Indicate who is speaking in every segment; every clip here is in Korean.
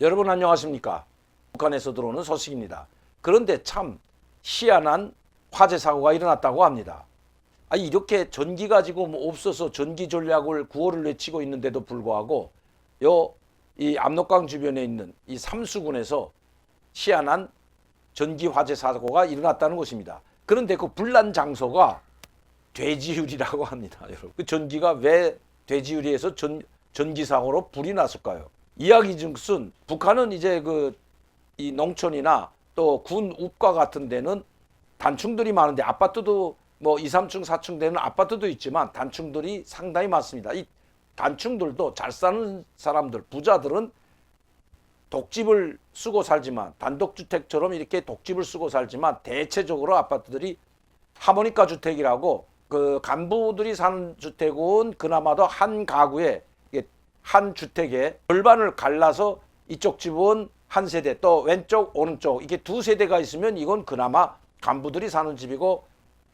Speaker 1: 여러분 안녕하십니까? 북한에서 들어오는 소식입니다. 그런데 참 희한한 화재 사고가 일어났다고 합니다. 아 이렇게 전기가 지금 뭐 없어서 전기 전략을 구호를 외치고 있는데도 불구하고 요 이 압록강 주변에 있는 이 삼수군에서 희한한 전기 화재 사고가 일어났다는 것입니다. 그런데 그 불난 장소가 돼지유리라고 합니다. 여러분. 그 전기가 왜 돼지유리에서 전, 전기 사고로 불이 났을까요? 이야기 중순 북한은 이제 그 이 농촌이나 또 군 읍과 같은 데는 단층들이 많은데 아파트도 뭐 2, 3층, 4층 되는 아파트도 있지만 단층들이 상당히 많습니다. 이 단층들도 잘 사는 사람들, 부자들은 독집을 쓰고 살지만 단독주택처럼 이렇게 독집을 쓰고 살지만 대체적으로 아파트들이 하모니카 주택이라고 그 간부들이 사는 주택은 그나마도 한 가구에 한 주택에 절반을 갈라서 이쪽 집은 한 세대 또 왼쪽 오른쪽 이게 두 세대가 있으면 이건 그나마 간부들이 사는 집이고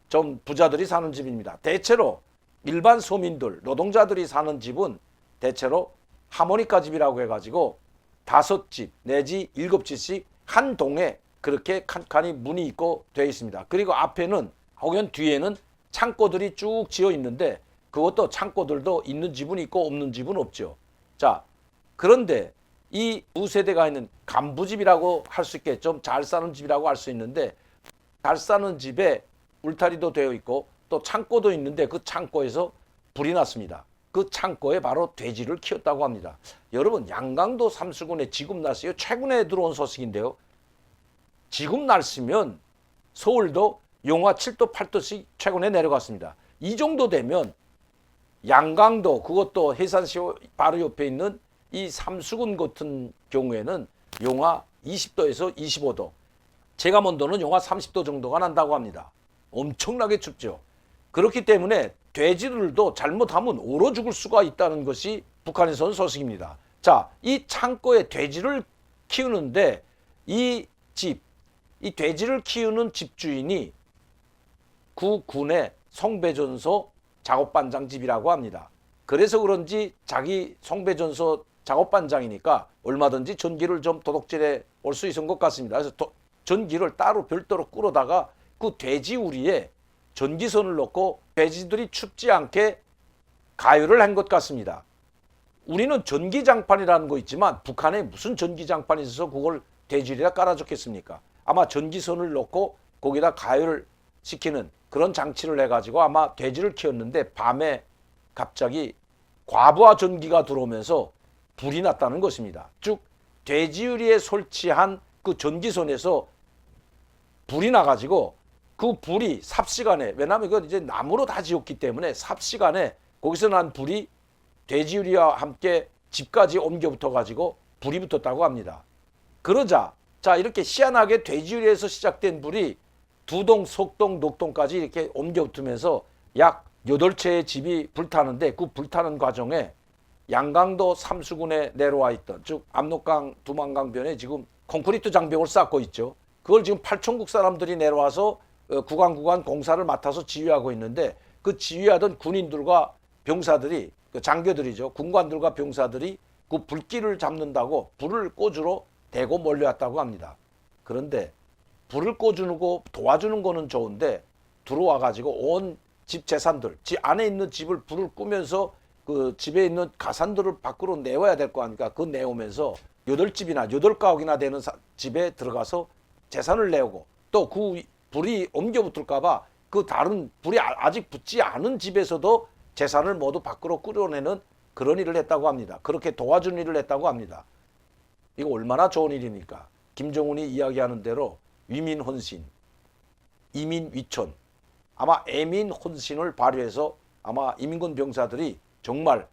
Speaker 1: 좀 부자들이 사는 집입니다. 대체로 일반 서민들 노동자들이 사는 집은 대체로 하모니카 집이라고 해가지고 다섯 집 내지 일곱 집씩 한 동에 그렇게 칸칸이 문이 있고 되어 있습니다. 그리고 앞에는 혹은 뒤에는 창고들이 쭉 지어 있는데 그것도 창고들도 있는 집은 있고 없는 집은 없죠. 자, 그런데 이 두 세대가 있는 간부집이라고 할 수 있겠죠. 잘 사는 집이라고 할 수 있는데 잘 사는 집에 울타리도 되어 있고 또 창고도 있는데 그 창고에서 불이 났습니다. 그 창고에 바로 돼지를 키웠다고 합니다. 여러분 양강도 삼수군에 지금 날씨요 최근에 들어온 소식인데요. 지금 날씨면 서울도 영하 7도 8도씩 최근에 내려갔습니다. 이 정도 되면 양강도 그것도 해산시 바로 옆에 있는 이 삼수군 같은 경우에는 영하 20도에서 25도 제가몬도는 영하 30도 정도가 난다고 합니다. 엄청나게 춥죠. 그렇기 때문에 돼지들도 잘못하면 얼어 죽을 수가 있다는 것이 북한에서 온 소식입니다. 자, 이 창고에 돼지를 키우는데 이 집, 이 돼지를 키우는 집주인이 구 군의 송배전소 작업반장 집이라고 합니다. 그래서 그런지 자기 송배전소 작업반장이니까 얼마든지 전기를 좀 도둑질해 올 수 있은 것 같습니다. 그래서 도- 전기를 따로 별도로 끌어다가 그 돼지 우리에 전기선을 놓고 돼지들이 춥지 않게 가열을 한 것 같습니다. 우리는 전기장판이라는 거 있지만 북한에 무슨 전기장판이 있어서 그걸 돼지리에 깔아줬겠습니까? 아마 전기선을 놓고 거기다 가열을 시키는 그런 장치를 해가지고 아마 돼지를 키웠는데 밤에 갑자기 과부하 전기가 들어오면서 불이 났다는 것입니다. 즉 돼지유리에 설치한 그 전기선에서 불이 나가지고 그 불이 삽시간에 왜냐하면 이건 이제 나무로 다 지었기 때문에 삽시간에 거기서 난 불이 돼지유리와 함께 집까지 옮겨 붙어 가지고 불이 붙었다고 합니다. 그러자 자 이렇게 희한하게 돼지유리에서 시작된 불이 두동, 속동, 녹동까지 이렇게 옮겨 붙으면서 약 여덟 채의 집이 불타는데 그 불타는 과정에 양강도 삼수군에 내려와 있던 즉 압록강 두만강변에 지금 콘크리트 장벽을 쌓고 있죠. 그걸 지금 팔천국 사람들이 내려와서 어, 구간 구간 공사를 맡아서 지휘하고 있는데 그 지휘하던 군인들과 병사들이 그 장교들이죠. 군관들과 병사들이 그 불길을 잡는다고 불을 꽂으러 대고 몰려왔다고 합니다. 그런데 불을 꺼주고 도와주는 거는 좋은데 들어와 가지고 온 집 재산들, 집 안에 있는 집을 불을 끄면서 그 집에 있는 가산들을 밖으로 내와야 될 거 아닙니까? 그 내오면서 여덟 집이나 여덟 가옥이나 되는 사- 집에 들어가서 재산을 내오고 또 그 불이 옮겨 붙을까봐 그 다른 불이 아- 아직 붙지 않은 집에서도 재산을 모두 밖으로 끌어내는 그런 일을 했다고 합니다. 그렇게 도와준 일을 했다고 합니다. 이거 얼마나 좋은 일입니까? 김정은이 이야기하는 대로 위민 혼신, 이민 위촌, 아마 애민 혼신을 발휘해서 아마 이민군 병사들이 정말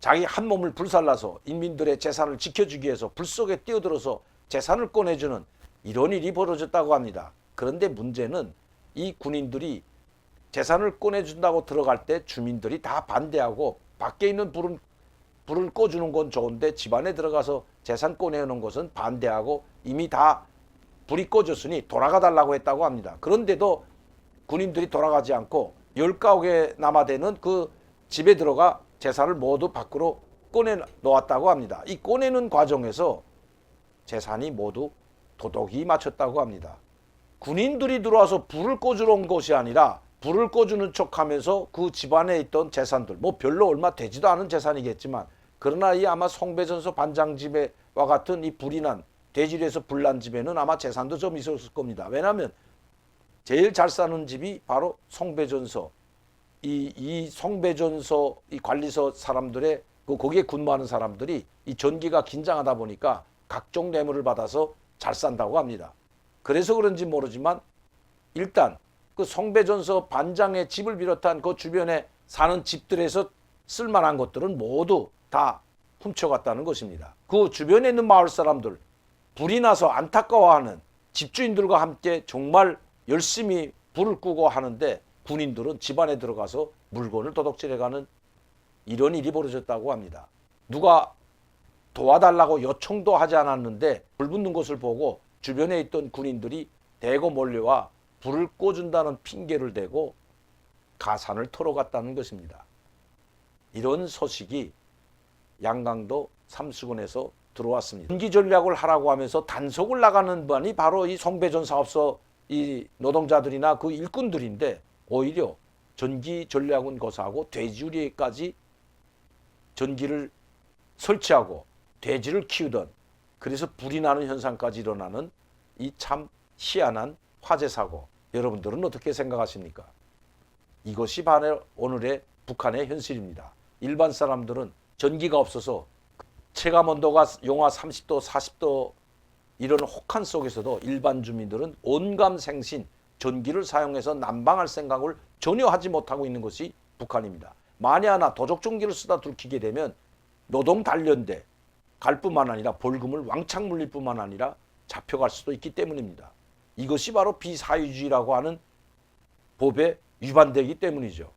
Speaker 1: 자기 한 몸을 불살라서 인민들의 재산을 지켜주기 위해서 불 속에 뛰어들어서 재산을 꺼내주는 이런 일이 벌어졌다고 합니다. 그런데 문제는 이 군인들이 재산을 꺼내준다고 들어갈 때 주민들이 다 반대하고 밖에 있는 불은 불을 꺼주는 건 좋은데 집안에 들어가서 재산 꺼내는 것은 반대하고 이미 다 불이 꺼졌으니 돌아가 달라고 했다고 합니다. 그런데도 군인들이 돌아가지 않고 열 가옥에 남아되는 그 집에 들어가 재산을 모두 밖으로 꺼내 놓았다고 합니다. 이 꺼내는 과정에서 재산이 모두 도둑이 맞췄다고 합니다. 군인들이 들어와서 불을 꺼주러 온 것이 아니라 불을 꺼주는 척 하면서 그 집안에 있던 재산들 뭐 별로 얼마 되지도 않은 재산이겠지만 그러나 이 아마 송배전서 반장 집에와 같은 이 불이 난 대지리에서 불난 집에는 아마 재산도 좀 있었을 겁니다. 왜냐하면 제일 잘 사는 집이 바로 송배전서 이, 이 송배전서 이 관리소 사람들의 그 거기에 근무하는 사람들이 이 전기가 긴장하다 보니까 각종 뇌물을 받아서 잘 산다고 합니다. 그래서 그런지 모르지만 일단 그 송배전서 반장의 집을 비롯한 그 주변에 사는 집들에서 쓸만한 것들은 모두 다 훔쳐갔다는 것입니다. 그 주변에 있는 마을 사람들 불이 나서 안타까워하는 집주인들과 함께 정말 열심히 불을 끄고 하는데 군인들은 집안에 들어가서 물건을 도둑질해가는 이런 일이 벌어졌다고 합니다. 누가 도와달라고 요청도 하지 않았는데 불 붙는 것을 보고 주변에 있던 군인들이 대거 몰려와 불을 꺼준다는 핑계를 대고 가산을 털어갔다는 것입니다. 이런 소식이 양강도 삼수군에서 들어왔습니다. 전기 전략을 하라고 하면서 단속을 나가는 분이 바로 이 송배전 사업소 이 노동자들이나 그 일꾼들인데 오히려 전기 전략은 거사하고 돼지우리까지 전기를 설치하고 돼지를 키우던 그래서 불이 나는 현상까지 일어나는 이 참 희한한 화재 사고 여러분들은 어떻게 생각하십니까? 이것이 바로 오늘의 북한의 현실입니다. 일반 사람들은 전기가 없어서 체감 온도가 영하 30도, 40도 이런 혹한 속에서도 일반 주민들은 온감 생신 전기를 사용해서 난방할 생각을 전혀 하지 못하고 있는 것이 북한입니다. 만에 하나 도적 전기를 쓰다 들키게 되면 노동 단련대 갈 뿐만 아니라 벌금을 왕창 물릴 뿐만 아니라 잡혀갈 수도 있기 때문입니다. 이것이 바로 비사유주의라고 하는 법에 위반되기 때문이죠.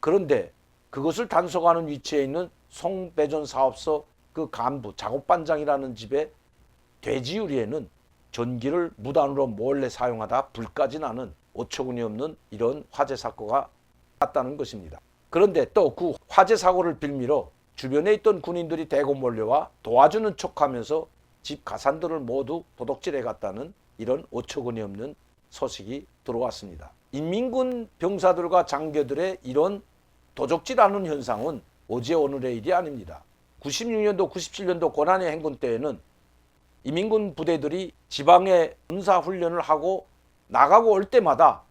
Speaker 1: 그런데 그것을 단속하는 위치에 있는 송배전 사업소 그 간부 작업반장이라는 집에 돼지우리에는 전기를 무단으로 몰래 사용하다 불까지 나는 어처구니 없는 이런 화재 사고가 났다는 것입니다. 그런데 또 그 화재 사고를 빌미로 주변에 있던 군인들이 대거 몰려와 도와주는 척하면서 집 가산들을 모두 도둑질해 갔다는 이런 어처구니 없는 소식이 들어왔습니다. 인민군 병사들과 장교들의 이런 도적질하는 현상은 어제 오늘의 일이 아닙니다. 96년도, 97년도 고난의 행군 때에는 이민군 부대들이 지방에 군사 훈련을 하고 나가고 올 때마다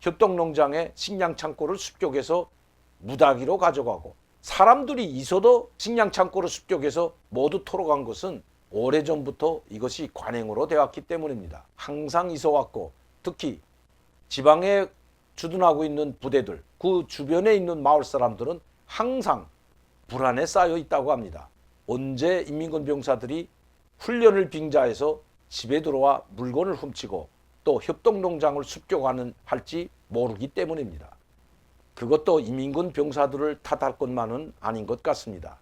Speaker 1: 협동농장에 식량 창고를 습격해서 무다기로 가져가고 사람들이 있어도 식량 창고를 습격해서 모두 털어간 것은 오래전부터 이것이 관행으로 되었기 때문입니다. 항상 있어왔고 특히 지방에 주둔하고 있는 부대들 그 주변에 있는 마을 사람들은 항상 불안에 쌓여 있다고 합니다. 언제 인민군 병사들이 훈련을 빙자해서 집에 들어와 물건을 훔치고 또 협동농장을 습격하는 할지 모르기 때문입니다. 그것도 인민군 병사들을 탓할 것만은 아닌 것 같습니다.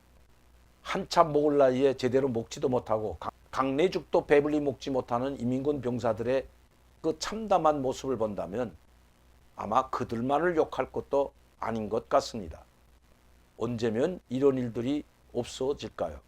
Speaker 1: 한참 먹을 나이에 제대로 먹지도 못하고 강- 강내죽도 배불리 먹지 못하는 인민군 병사들의 그 참담한 모습을 본다면 아마 그들만을 욕할 것도 아닌 것 같습니다. 언제면 이런 일들이 없어질까요?